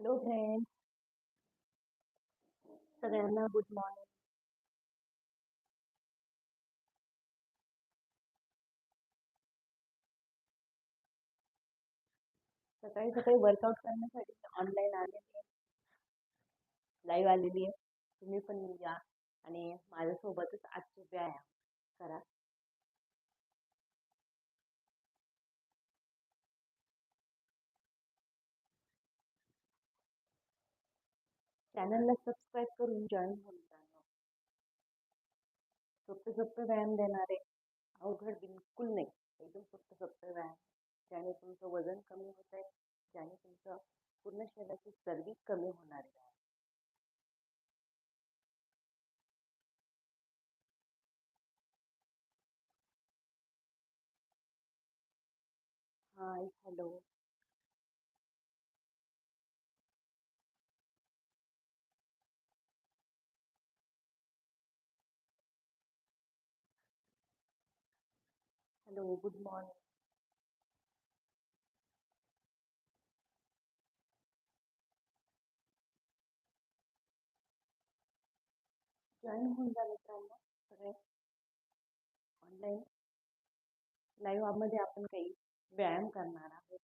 Hello friend सगळ्यांना good morning सकाळी सकाळी वर्कआउट करण्यासाठी ऑनलाईन आलेली आहे. लाईव्ह आलेली आहे. तुम्ही पण या आणि माझ्यासोबतच आजचे व्यायाम करा. चॅनलला सबस्क्राईब करून जॉईन होऊन सोपे सोपे व्यायाम देणारे अवघड बिलकुल नाही। एकदम सोपे सोपे व्यायाम ज्याने तुमचं वज़न कमी होत आहे ज्याने तुमचं पूर्ण शरीराची चरबी कमी होणार आहे hi hello hello good morning join होऊन जा मित्रांनो सगळे ऑनलाईन लाईव्हमध्ये आपण काही व्यायाम करणार आहोत.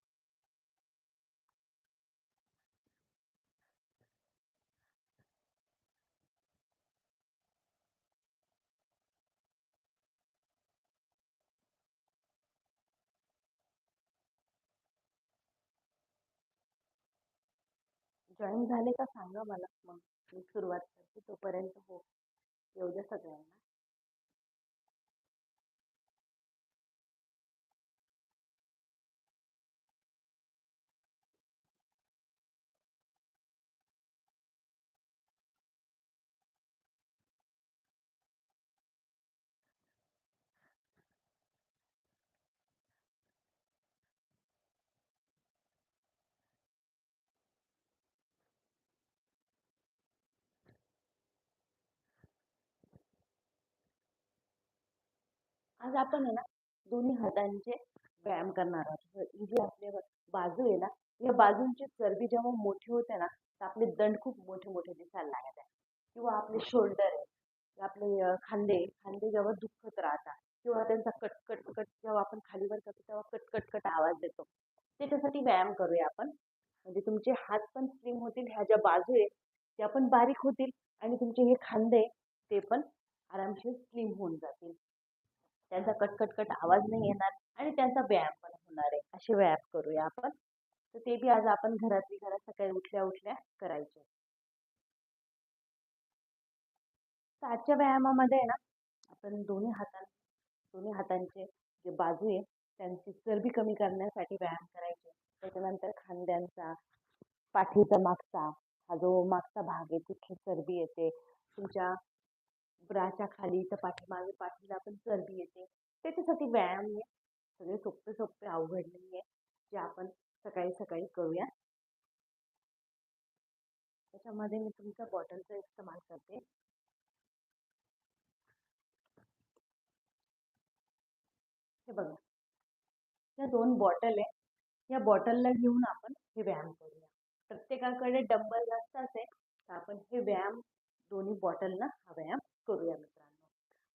जॉईन झाले का सांगा मला मग मी सुरुवात करते तोपर्यंत हो येऊ द्या सगळ्यांना. आज आपण आहे ना दोन्ही हातांचे व्यायाम करणार आहोत. ही जी आपल्या बाजू आहे ना या बाजूंची चरबी जेव्हा मोठी होते ना तर आपले दंड खूप मोठे मोठे दिसायला लागत आहे किंवा आपले शोल्डर आहे आपले खांदे खांदे जेव्हा दुखत राहतात किंवा त्यांचा कटकट कट जेव्हा आपण खालीवर करतो तेव्हा कटकट कट आवाज देतो त्याच्यासाठी व्यायाम करूया आपण. म्हणजे तुमचे हात पण स्लिम होतील ह्या ज्या बाजू आहे त्या पण बारीक होतील आणि तुमचे हे खांदे ते पण आरामशीर स्लिम होऊन जातील. त्यांचा कटकटकट आवाज नाही येणार आणि त्यांचा व्यायाम पण होणार आहे. असे व्यायाम करूया आपण. तर ते बी आज आपण घरातली घरात सकाळी उठल्या उठल्या करायचे. आजच्या व्यायामामध्ये ना आपण दोन्ही हातां दोन्ही हातांचे जे बाजू आहे त्यांची चरबी कमी करण्यासाठी व्यायाम करायचे. त्याच्यानंतर खांद्यांचा पाठीचा मागचा हा जो मागचा भाग आहे तिथे चरबी येते. तुमच्या ब्राच्या खाली तर पाठीमागे पाठीला पण चरबी येते. त्याच्यासाठी व्यायाम आहे. सगळे सोपे सोपे, अवघड नाही आहे. जे आपण सकाळी सकाळी करूया. त्याच्यामध्ये मी तुमच्या बॉटलचा इस्तेमाल करते. हे बघा. या दोन बॉटल आहे. या बॉटलला घेऊन आपण हे व्यायाम करूया. प्रत्येकाकडे डंबल जास्त असेल तर आपण हे व्यायाम, दोन्ही बॉटलनं हा व्यायाम करूया मित्रांनो.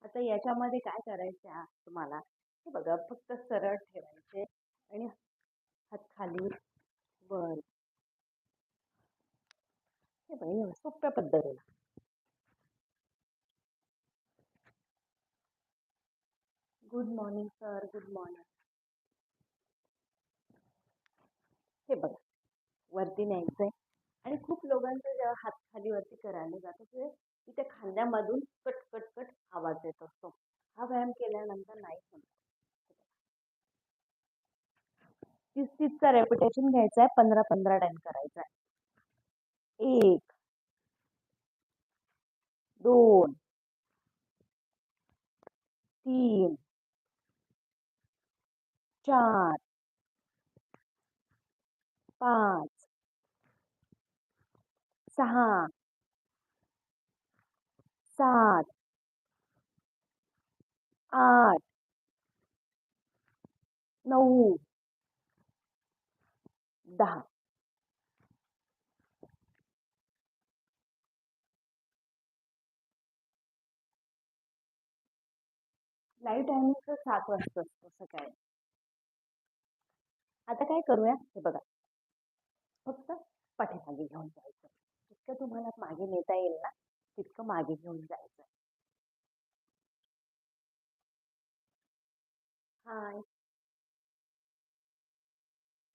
आता याच्यामध्ये काय करायचं आहे तुम्हाला? हे बघा फक्त सरळ ठेवायचे आणि हात खाली वर. हे बघा सोप्या पद्धतीला good morning sir good morning हे बघा वरती न्यायचंय. आणि खूप लोकांचं जेव्हा हात खाली वरती करायला जातं ते तिथे खांद्यामधून कट कट कट आवाज़ येत असतो. हा व्यायाम केल्यानंतर नाही तीस तीसचा घ्यायचा आहे पंधरा पंधरा टाइम करायचा आहे एक, दोन, तीन, चार, पाच, सहा सात. आठ. नऊ. दहा. लाईव्ह टायमिंग सात वाजता असतो काय आता काय करूया? हे बघा. फक्त पाठीमागे घेऊन जायचं. जितकं तुम्हाला मागे नेता येईल ना? तितकं मागे घेऊन जायचं. हाय.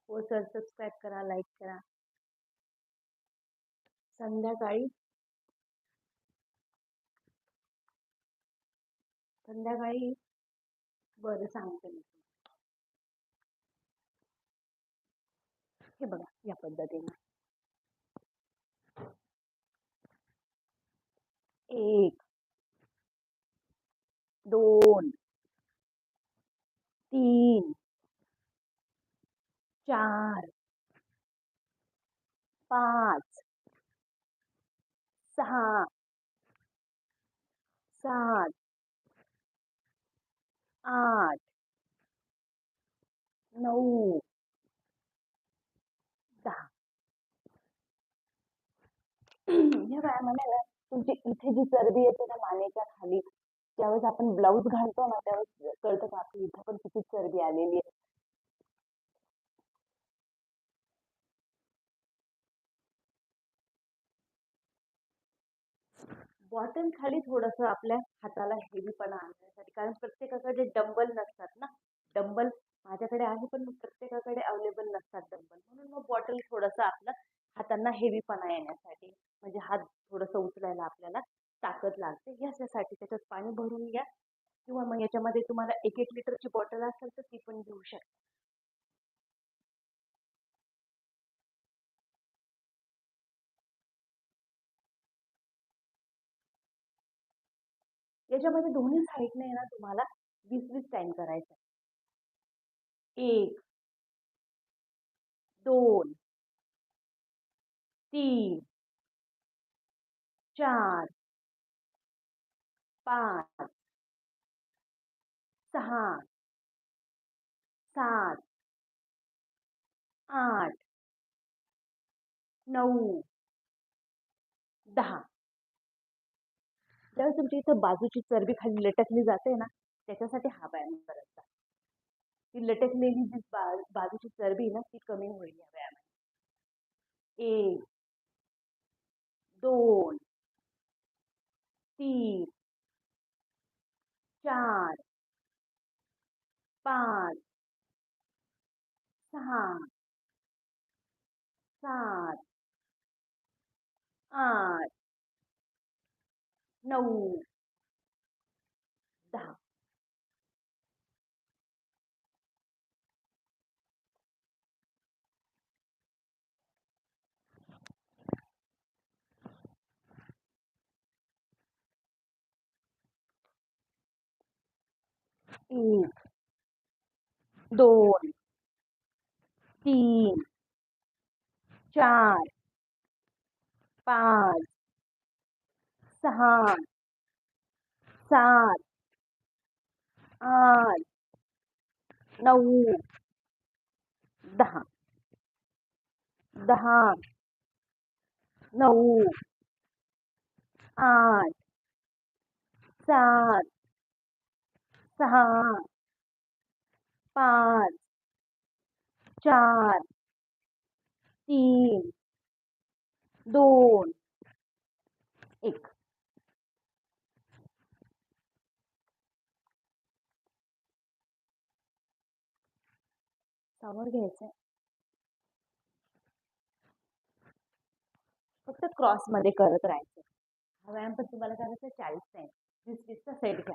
हो सर सबस्क्राईब करा लाईक करा. संध्याकाळी. संध्याकाळी. बरं सांगते मी हे बघा या पद्धतीने. एक दोन तीन चार पाच सहा सात आठ नऊ दहा. या व्यायामाला तुमची इथे जी चरबी येते ना मानेच्या खाली ज्यावेळेस आपण ब्लाऊज घालतो ना त्यावेळेस कळतं का आपली इथं पण किती चरबी आलेली आहे. बॉटम खाली थोडस आपल्या हाताला हेवीपणा आणण्यासाठी कारण प्रत्येकाकडे डंबल नसतात ना. डंबल माझ्याकडे आहे पण प्रत्येकाकडे अवेलेबल नसतात डंबल म्हणून मग बॉटल थोडस आपलं हातांना हेवीपणा येण्यासाठी म्हणजे हात त्याच्यात पाणी भरून घ्या. किंवा मग याच्यामध्ये तुम्हाला एक एक लिटरची बॉटल असेल तर ती पण घेऊ शकता. याच्यामध्ये दोन्ही साईडने ना तुम्हाला वीस वीस टाइम करायचा एक दोन तीन चार पाच. सहा. सात. आठ. नऊ. दहा. ज्यावेळेस तुमच्या इथं बाजूची चरबी खाली लटकली जाते ना त्याच्यासाठी हा व्यायाम करायचा. ती लटकलेली जी बा बाजूची चरबी ना ती कमी होईल या व्यायामाने. एक. दोन. तीन. चार पाच सहा सात आठ नऊ दहा एक दोन तीन। चार। पाच। सहा सात। आठ। नऊ दहा। दहा। नऊ आठ। सात। सहा, पाच, चार, तीन, दोन, एक. समोर घ्यायचंय. फक्त क्रॉस मध्ये करत राहायचं. व्यायाम पण तुम्हाला चाळीस वीस वीसचा सेट घ्या.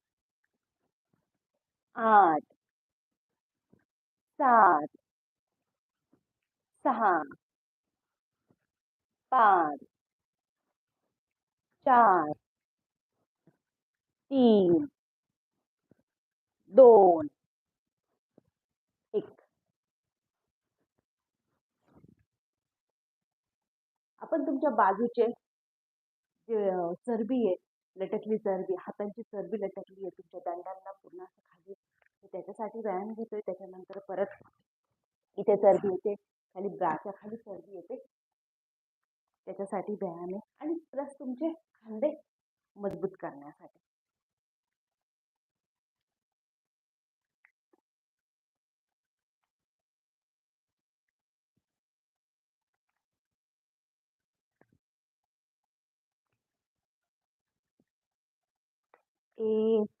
आठ, सात, सहा, पाच, चार, तीन, दोन, एक। आपण तुमच्या बाजूचे जे चरबी आहे, लटकली चरबी, हातांची चरबी लटकली आहे, तुमच्या दंडांना पूर्ण त्याच्यासाठी व्यायाम घेतोय. त्याच्यानंतर परत इथे चरबी येते. खाली ब्राच्या खाली चरबी येते. त्याच्यासाठी व्यायाम आहे. आणि प्लस तुमचे खांदे मजबूत करण्यासाठी. एक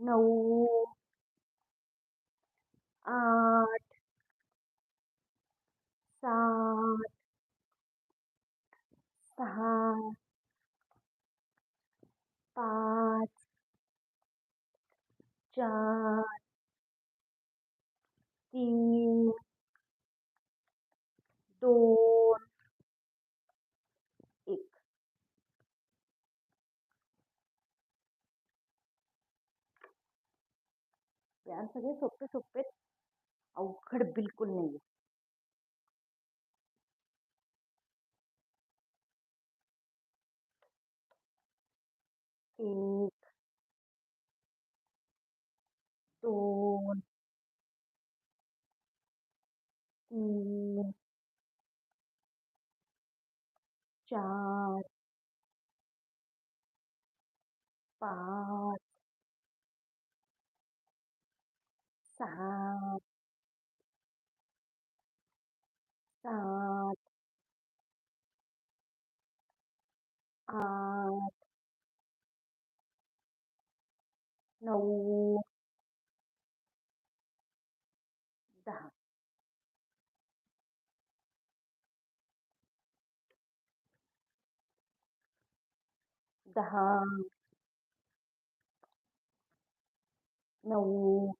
नऊ आठ सात सहा पाच चार तीन दोन एक व्यायाम सगळे सोपे सोपे अवघड बिलकुल नाही एक दोन तीन चार पाच สะอาดสะอาดอาดนูดับดับนู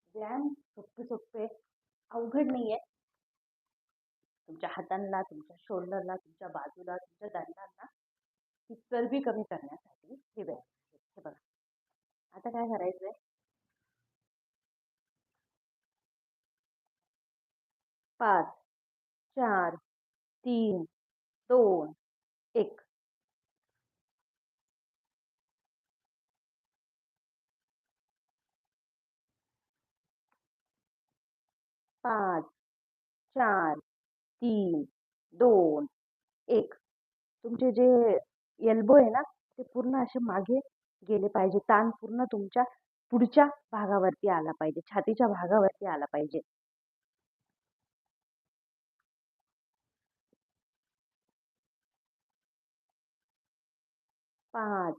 व्यायाम सोपे सोपे अवघड नाहीये. तुमच्या हातांना तुमच्या शोल्डरला तुमच्या बाजूला तुमच्या दंडांना ही चरबी कमी करण्यासाठी हे व्यायाम हे बघा. आता काय करायचंय? पाच चार तीन दोन एक. पाच चार तीन दोन एक. तुमचे जे एल्बो आहे ना ते पूर्ण असे मागे गेले पाहिजे. ताण पूर्ण तुमच्या पुढच्या भागावरती आला पाहिजे. छातीच्या भागावरती आला पाहिजे. पाच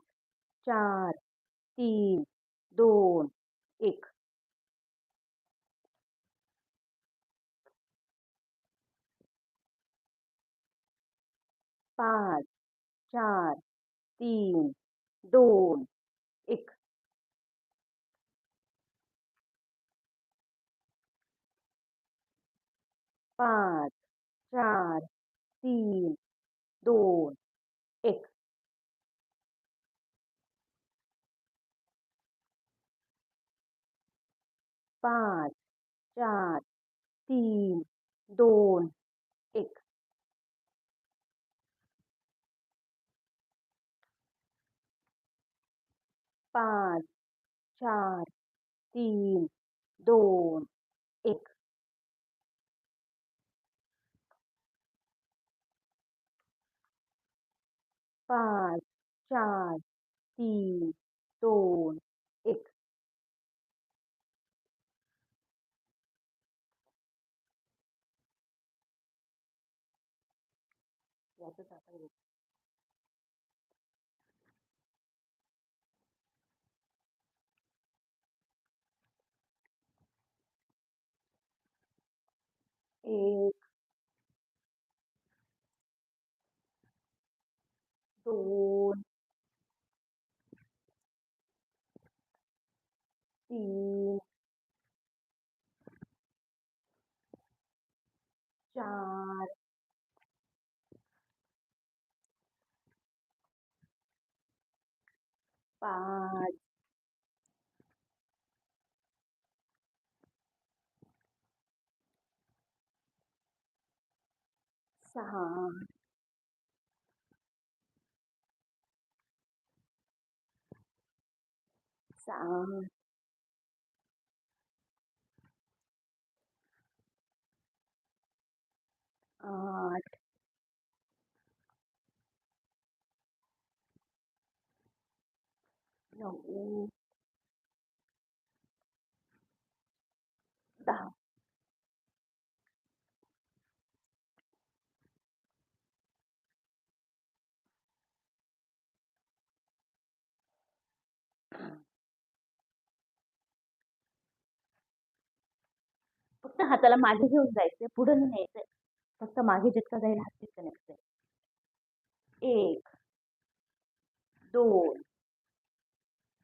चार तीन दोन एक. पाच चार तीन दोन एक. पाच चार तीन दोन एक. पाच तीन दोन एक पाच चार तीन दोन एक. पाच चार तीन दोन एक. याचंच आपण घेऊ. एक दोन तीन चार पाच सहा सात आठ नऊ दहा फक्त हाताला मागे घेऊन जायचंय पुढे न्यायचंय. फक्त मागे जितका जाईल हात तितकं न्यायचंय. एक दोन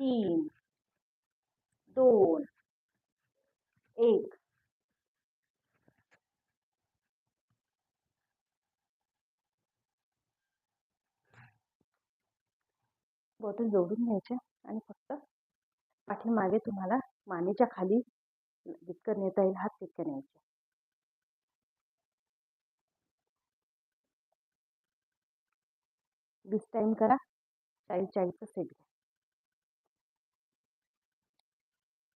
तीन दोन एक. बॉटल जोडून घ्यायचे आणि फक्त पाठीमागे तुम्हाला मानेच्या खाली जितकं नेता येईल हात तितकं न्यायचे. वीस टाईम करा. चाळीस चाळीसचं सेट घ्या.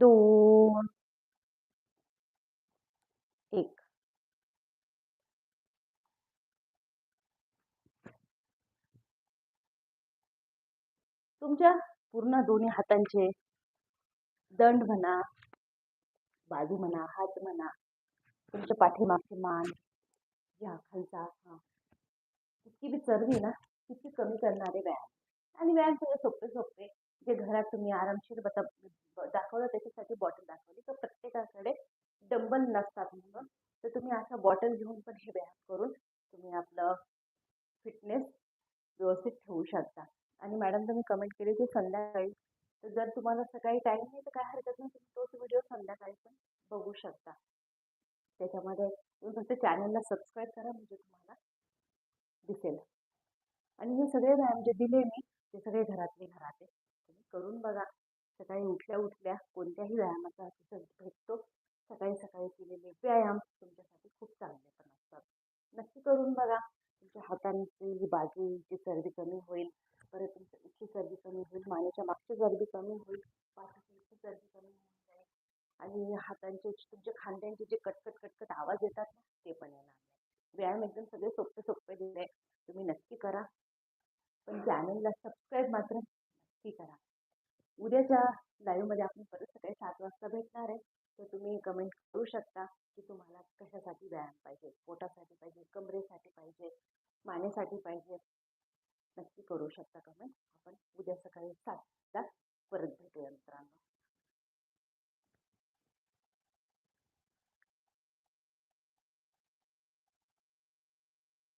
दोन. एक. तुमच्या पूर्ण दोन्ही हातांचे दंड म्हणा बाजू म्हणा हात म्हणा तुमच्या पाठीमागचे मान या खालचा हा. जितकी बी चरबी ना तितकी कमी करणारे व्यायाम. आणि व्यायाम सगळे सोपे सोपे जे घरात तुम्ही आरामशीर बता दाखवलं त्याच्यासाठी बॉटल दाखवली. तर प्रत्येकाकडे डंबल नसतात म्हणून. तर तुम्ही असा बॉटल घेऊन पण हे व्यायाम करून तुम्ही आपलं फिटनेस व्यवस्थित ठेवू शकता. आणि मॅडम तुम्ही कमेंट केली की संध्याकाळी. तर जर तुम्हाला सकाळी टाईम नाही तर काय हरकत नाही. तुम्ही तोच व्हिडिओ संध्याकाळी पण बघू शकता. त्याच्यामध्ये तुम्ही फक्त चॅनलला सबस्क्राईब करा म्हणजे तुम्हाला दिसेल. आणि हे सगळे व्यायाम जे दिले मी ते सगळे घरातले घरात आहे. करून बघा. सकाळी उठल्या उठल्या कोणत्याही व्यायामाचा रिझल्ट भेटतो. सकाळी सकाळी केलेले व्यायाम तुमच्यासाठी खूप चांगले पण असतात. नक्की करून बघा. तुमच्या हातांची बाजूची चरबी कमी होईल परत तुमच्या इथली चरबी कमी होईल मानेच्या मागची चरबी कमी होईल पाठीची चरबी कमी होऊन जाईल. आणि हातांचे तुमच्या खांद्यांचे जे कटकट कटकट आवाज येतात ना ते पण येणार व्यायाम एकदम सगळे सोपे सोपे दिले. तुम्ही नक्की करा. पण चॅनलला सबस्क्राईब मात्र नक्की करा. उद्याच्या लाईव्हमध्ये आपण परत सकाळी सात वाजता भेटणार आहे. तर तुम्ही कमेंट करू शकता की तुम्हाला कशासाठी व्यायाम पाहिजे पोटासाठी पाहिजे कमरेसाठी पाहिजे मानेसाठी पाहिजे. नक्की करू शकता कमेंट आपण उद्या सकाळी सातला परत भेटूया मित्रांनो.